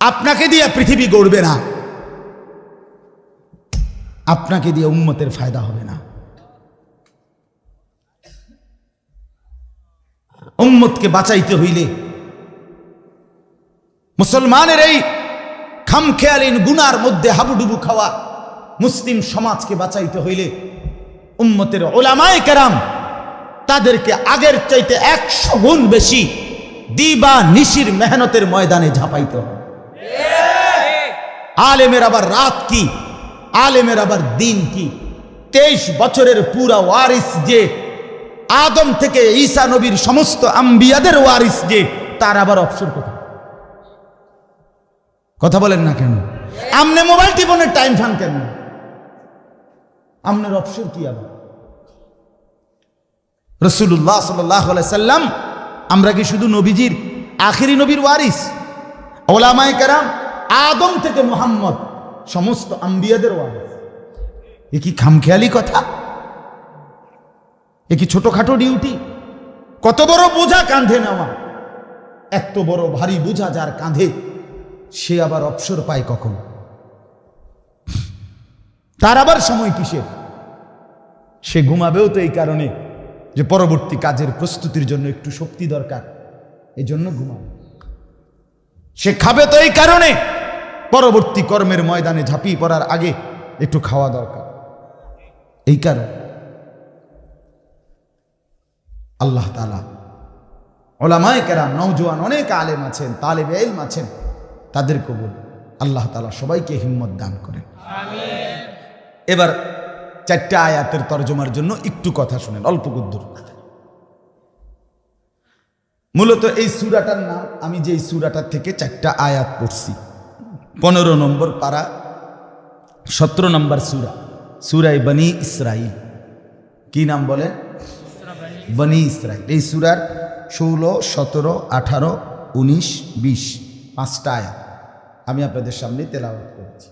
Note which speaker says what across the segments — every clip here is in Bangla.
Speaker 1: আপনাকে দিয়ে পৃথিবী গড়বে না। আপনাকে দিয়ে উম্মতের ফায়দা হবে না। উম্মতকে বাঁচাইতে হইলে মুসলমানের এই খামখেয়ালিন গুনার মধ্যে হাবুডুবু খাওয়া মুসলিম সমাজকে বাঁচাইতে হইলে উম্মতের ওলামায় কেরাম তাদেরকে আগের চাইতে একশো গুণ বেশি দিবা নিশির মেহনতের ময়দানে ঝাঁপাইতে হবে। আলেমের আবার রাত কি? আলেমের আবার দিন কি? তেইশ বছরের পুরা ওয়ারিস যে, আদম থেকে ঈসা নবীর সমস্ত আম্বিয়াদের ওয়ারিস যে, তার আবার অবসর কোথায়? কথা বলেন না কেন? আমনে মোবাইল টিপনের টাইম ফান কেন? আমনের অবসর কি আবার? রসুল্লাহ সাল্লাম আমরা কি শুধু নবীজির আখিরি নবীর ওয়ারিস? ওলামায় কারাম, আদম থেকে মোহাম্মদ সমস্ত আম্বিয়াদের ওয়ারিস। এ কি খামখেয়ালি কথা? এ কি ছোটখাটো ডিউটি? কত বড় বোঝা কাঁধে নেওয়া। এত বড় ভারী বোঝা যার কাঁধে, সে আবার অবসর পায় কখন? তার আবার সময় কিসের? সে ঘুমাবেও তো এই কারণে। যে পরবর্তী কাজের প্রস্তুতির জন্য একটু শক্তি দরকার এই জন্য ঘুমাবে সে খাবে তো এই কারণে পরবর্তী কর্মের ময়দানে ঝাঁপিয়ে পড়ার আগে একটু খাওয়া দরকার। এই কারণ আল্লাহ তালা ওলামায় কেরাম নৌজওয়ান অনেক আলেম আছেন তালেব এলম আছেন তাদের কবুল আল্লাহ তালা সবাইকে হিম্মত দান করেন। এবার চারটা আয়াতের তর্জমার জন্য একটু কথা শুনেন, অল্প গুদ্দুর মূলত এই সুরাটার নাম, আমি যে এই সুরাটার থেকে চারটা আয়াত পড়ছি। পনেরো নম্বর পাড়া সতেরো নম্বর সুরা, সুরাই বনি ইসরাইল কি নাম বলেন বনি ইসরাইল এই সুরার ষোলো, সতেরো, আঠারো, উনিশ, বিশ, পাঁচটা আয়াত। আমি আপনাদের সামনে তেলাওয়াত করছি।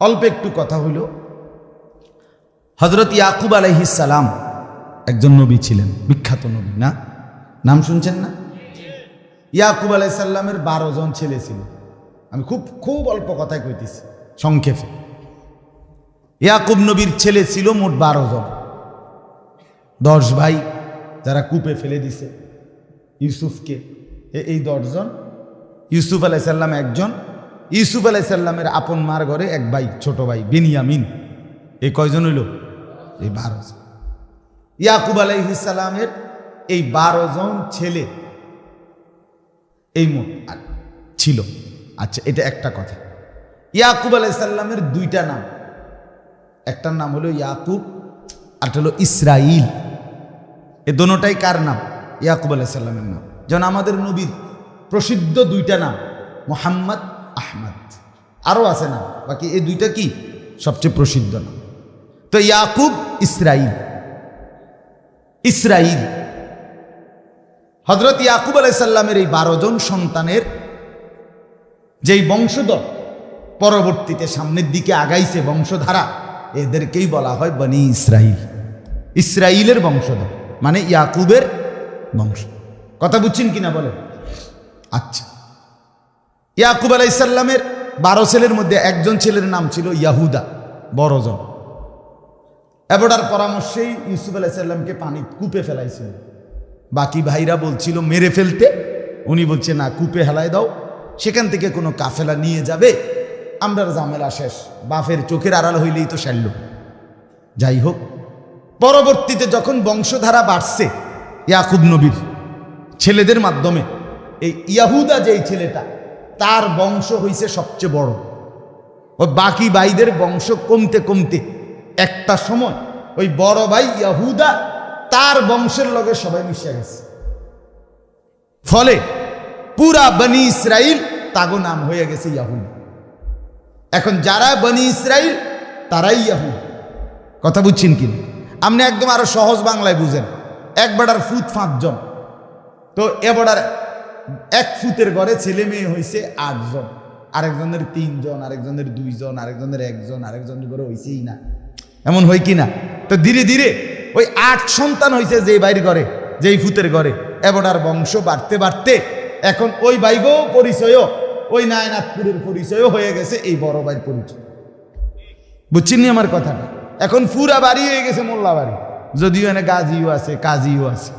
Speaker 1: অল্প একটু কথা হইল। হজরত ইয়াকুব সালাম একজন নবী ছিলেন, বিখ্যাত নবী, না? নাম শুনছেন না? ইয়াকুব আলাইসাল্লামের বারো জন ছেলে ছিল। আমি খুব খুব অল্প কথায় কইতেছি, সংক্ষেপে। ইয়াকুব নবীর ছেলে ছিল মোট বারো জন। দশ ভাই যারা কূপে ফেলে দিছে। ইউসুফকে এই দশজন ইউসুফ আলাইসাল্লাম একজন। ইউসুফ আলাইসাল্লামের আপন মার ঘরে এক ভাই, ছোট ভাই, বেনিয়ামিন। এই কয়জন হইল? এই বারো জন। ইয়াকুব আলাইহিসালামের এই বারো জন ছেলে এই ছিল। আচ্ছা এটা একটা কথা। ইয়াকুব আলাইসাল্লামের দুইটা নাম। একটার নাম হলো ইয়াকুব আরটা হলো ইসরাইল। এ দোনোটাই কার নাম? ইয়াকুব আলাইসাল্লামের নাম। যেমন আমাদের নবীর প্রসিদ্ধ দুইটা নাম, মোহাম্মদ, আহমদ। আরও আছে না? বাকি এই দুইটা কি? সবচেয়ে প্রসিদ্ধ নাম। তো ইয়াকুব ইসরাইল। ইসরাইল। হজরত ইয়াকুব আলাইসাল্লামের এই বারো জন সন্তানের যেই বংশধর পরবর্তীতে সামনের দিকে আগাইছে বংশধারা, এদেরকেই বলা হয় বনি ইসরাইল। ইসরাইলের বংশধর মানে ইয়াকুবের বংশ। কথা বুঝছেন কিনা বলেন? আচ্ছা। ইয়াকুব আলাইসাল্লামের বারো ছেলের মধ্যে একজন ছেলের নাম ছিল ইয়াহুদা বড়জন এবডার পরামর্শেই ইউসুফ আলাইসাল্লামকে পানি কূপে ফেলাইছিল বাকি ভাইরা বলছিল, মেরে ফেলতে। উনি বলছে, না, কূপে হেলায় দাও। সেখান থেকে কোনো কাফেলা নিয়ে যাবে। আমরা জামেলা শেষ। বাফের চোখের আড়াল হইলেই তো সারল। যাই হোক, পরবর্তীতে যখন বংশধারা বাড়ছে, ইয়াকুব নবীর ছেলেদের মাধ্যমে, এই ইয়াহুদা যেই ছেলেটা, তার বংশ হইছে সবচেয়ে বড়। ও বাকি ভাইদের বংশ কমতে কমতে একটা সময় ওই বড় ভাই ইয়াহুদা তার বংশের লগে সবাই মিশে গেছে। ফলে পুরা বনি ইসরাইল তাগো নাম হয়ে গেছে ইয়াহুদ। এখন যারা বনি ইসরাইল, তারাই ইয়াহুদ। কথা বুঝছেন কি আপনি একদম আরও সহজ বাংলায় বুঝেন। এক বেড়ার ফুট পাঁচজন। তো এ বেড়ার এক ফুটের ঘরে ছেলে মেয়ে হয়েছে আটজন। আরেকজনের তিনজন, আরেকজনের দুইজন, আরেকজনের একজন, আরেকজনের ঘরে হয়েছেই না। এমন হয় কি না তো ধীরে ধীরে ওই আট সন্তান হয়েছে যে বাইর ঘরে, যেই ফুতের ঘরে। এবড়ার বংশ বাড়তে বাড়তে এখন ওই বাইগো পরিচয়ও, ওই নায়নাথপুরের পরিচয়ও হয়ে গেছে এই বড় ভাইয়ের পরিচয়। বুঝছেন নি আমার কথাটা? এখন পুরা বাড়ি হয়ে গেছে মোল্লা বাড়ি। যদিও এনে গাজিও আছে, কাজীও আছে।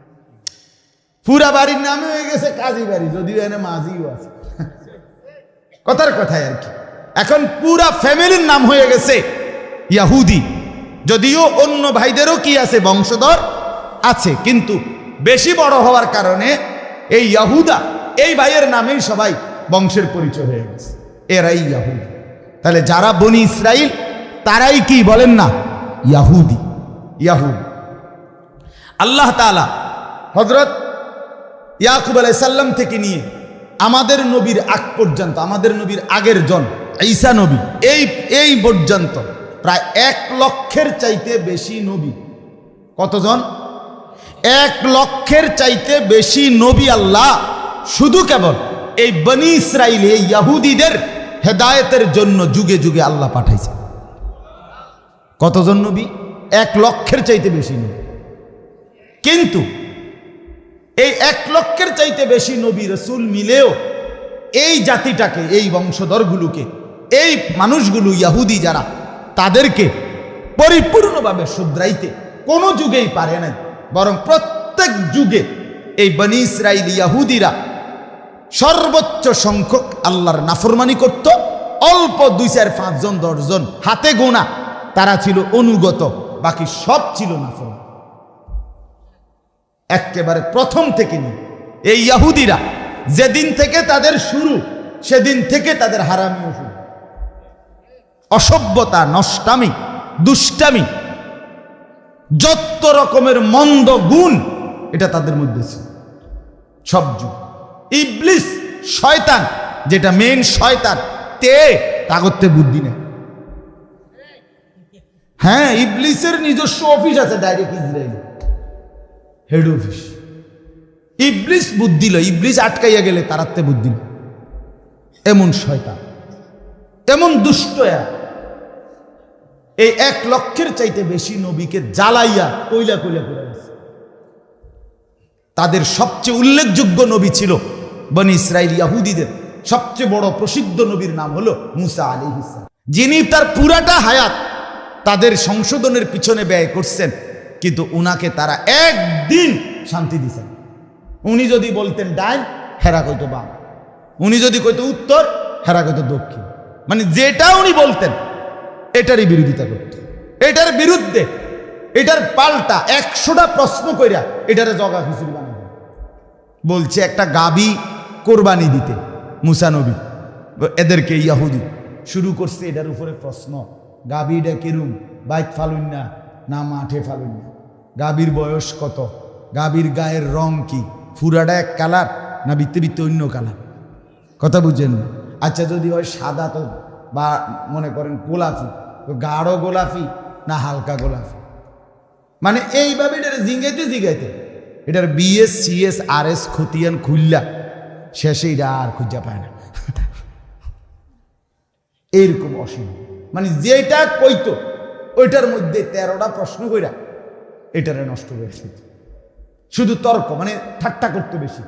Speaker 1: পুরা বাড়ির নামে হয়ে গেছে কাজী বাড়ি, যদিও এনে মাঝিও আছে। কথার কথাই আর কি। এখন পুরা ফ্যামিলির নাম হয়ে গেছে ইয়াহুদি। যদিও অন্য ভাইদেরও কি আছে? বংশধর আছে। কিন্তু বেশি বড় হওয়ার কারণে এই ইয়াহুদা, এই ভাইয়ের নামেই সবাই বংশের পরিচয় হয়ে গেছে। এরাই ইয়াহুদি। তাহলে যারা বনি ইসরাইল, তারাই কি বলেন না? ইয়াহুদি। ইয়াহুদি। আল্লাহ তাআলা হজরত ইয়াকুব আলাইসাল্লাম থেকে নিয়ে আমাদের নবীর আগ পর্যন্ত, আমাদের নবীর আগের জন, ঈসা নবী, এই এই পর্যন্ত প্রায় এক লক্ষের চাইতে বেশি নবী। কতজন? এক লক্ষের চাইতে বেশি নবী আল্লাহ। শুধু কেবল এই বনি ইসরাইল ইয়াহুদিদের হেদায়েতের জন্য যুগে যুগে আল্লাহ পাঠাইছে। কতজন নবী? এক লক্ষের চাইতে বেশি নবী। কিন্তু এই এক লক্ষের চাইতে বেশি নবী রসুল মিলেও এই জাতিটাকে, এই বংশধরগুলোকে, এই মানুষগুলো, ইয়াহুদি যারা তাদেরকে পরিপূর্ণভাবে শুধরাইতে কোনো যুগেই পারে নাই, বরং প্রত্যেক যুগে এই বনি ইসরাইল ইয়াহুদিরা সর্বোচ্চ সংখ্যক আল্লাহর নাফরমানি করত। অল্প দুই, চার পাঁচজন দশজন হাতে গোনা তারা ছিল অনুগত, বাকি সব ছিল নাফরমান। একেবারে প্রথম থেকে নিয়ে এই ইয়াহুদিরা যেদিন থেকে তাদের শুরু, সেদিন থেকে তাদের হারামিও শুরু। অসভ্যতা, নষ্টামি, দুষ্টামি, যত রকমের মন্দ গুণ, এটা তাদের মধ্যে ছিল সব যুগ। ইবলিস, শয়তান, যেটা মেন শয়তান, তে তাগত্যে বুদ্ধি নেই। হ্যাঁ ইবলিসের নিজস্ব অফিস আছে ডাইরেক্ট ইসরায়েলে। হেড অফিস ইবলিস বুদ্ধি লয়, ইবলিস আটকাইয়া গেলে তারাতে বুদ্ধি এমন শয়তান, এমন দুষ্ট এরা। এই এক লক্ষের চাইতে বেশি নবীকে জ্বালাইয়া, কইলা কইলা করে গেছে তাদের সবচেয়ে উল্লেখযোগ্য নবী ছিল বনি ইসরায়েল ইয়াহুদিদের সবচেয়ে বড় প্রসিদ্ধ নবীর নাম হলো মুসা আলী যিনি তার পুরাটা হায়াত তাদের সংশোধনের পিছনে ব্যয় করছেন, কিন্তু উনাকে তারা একদিন শান্তি দিছেন। উনি যদি বলতেন ডাইন হেরা কইতো বাম। উনি যদি কইতো উত্তর, হেরা কইতো দক্ষিণ। মানে যেটা উনি বলতেন এটারই বিরোধিতা করত। এটার বিরুদ্ধে, এটার পাল্টা একশোটা প্রশ্ন কইরা এটারে জগা খিচুড়ি বানাবে বলছে, একটা গাবি কোরবানি দিতে মুসানবী এদেরকে ইয়াহুদি। শুরু করছে এটার উপরে প্রশ্ন, গাবিটা কিরুম? বাইক ফালুন না না মাঠে ফালুন না? গাবির বয়স কত? গাবির গায়ের রং কি? ফুরাটা এক কালার না বিত্তে অন্য কালার? কথা বুঝছেন আচ্ছা যদি হয় সাদা তো বা মনে করেন গোলাপি গাঢ় গোলাপি না হালকা গোলাপি? মানে এইভাবে এটার জিঙ্গাইতে জিগাইতে এটার বিএস সিএস আর এস খতিয়ান খুললা, শেষে এটা আর খুঁজা পায় না। এইরকম অসীম। মানে যেটা কইতো, ওইটার মধ্যে তেরোটা প্রশ্ন কইরা এটারে নষ্ট দিত শুধু তর্ক মানে ঠাট্টা করতো বেশি,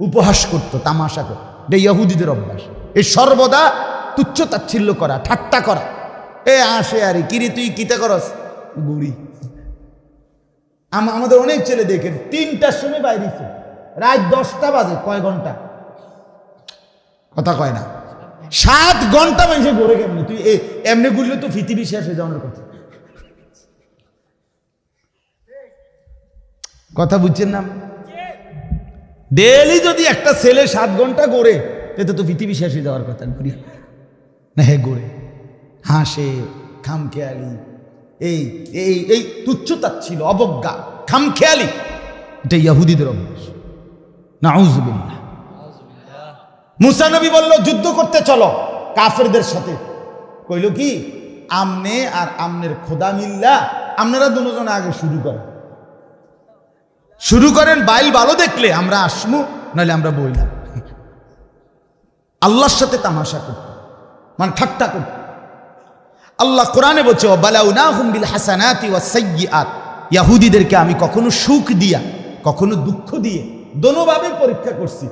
Speaker 1: উপহাস করতো, তামাশা করতো। এটা ইয়াহুদিদের অভ্যাস। এই সর্বদা তুচ্ছ তাচ্ছিল্য করা, ঠাট্টা করা। এ আসে আরে কিরে তুই কিতে করস? আম- আমাদের অনেক ছেলে দেখেন, তিনটার সময় বাইরেছে। রাত দশটা বাজে, কয় ঘণ্টা? কথা কয় না। সাত ঘণ্টা মানুষে গড়ে কেমনি? তুই এমনি গুললে তো পৃথিবী শেষ হয়ে যাওয়ার কথা। কথা বুঝছেন না? ডেলি যদি একটা ছেলে সাত ঘণ্টা গড়ে এতে তো পৃথিবী শেষ হয়ে যাওয়ার কথা না, হে গড়ে হাসে, খামখেয়ালি। এই এই এই তুচ্ছতা ছিল, অবজ্ঞা, খামখেয়ালি। এটা ইয়াহুদিদের অভ্যাস। নাউজুবিল্লাহ। মুসানবী বলল, যুদ্ধ করতে চলো। কাফেরদের সাথে। কইল কি? আমনে আর আমনের খোদা মিল্লা, আপনারা দুজন আগে শুরু করেন। শুরু করেন, বাইল ভালো দেখলে আমরা আসমু, নাহলে আমরা বইলাম। আল্লাহর সাথে তামাশা করত মানে ঠাট্টা করত আল্লাহ কোরআনে বলছে বালাউনাহুম বিল হাসানাতি ওয়া সাইয়্যাত ইয়াহুদিদেরকে আমি কখনো সুখ দিয়া, কখনো দুঃখ দিয়ে দোনোভাবে পরীক্ষা করছি।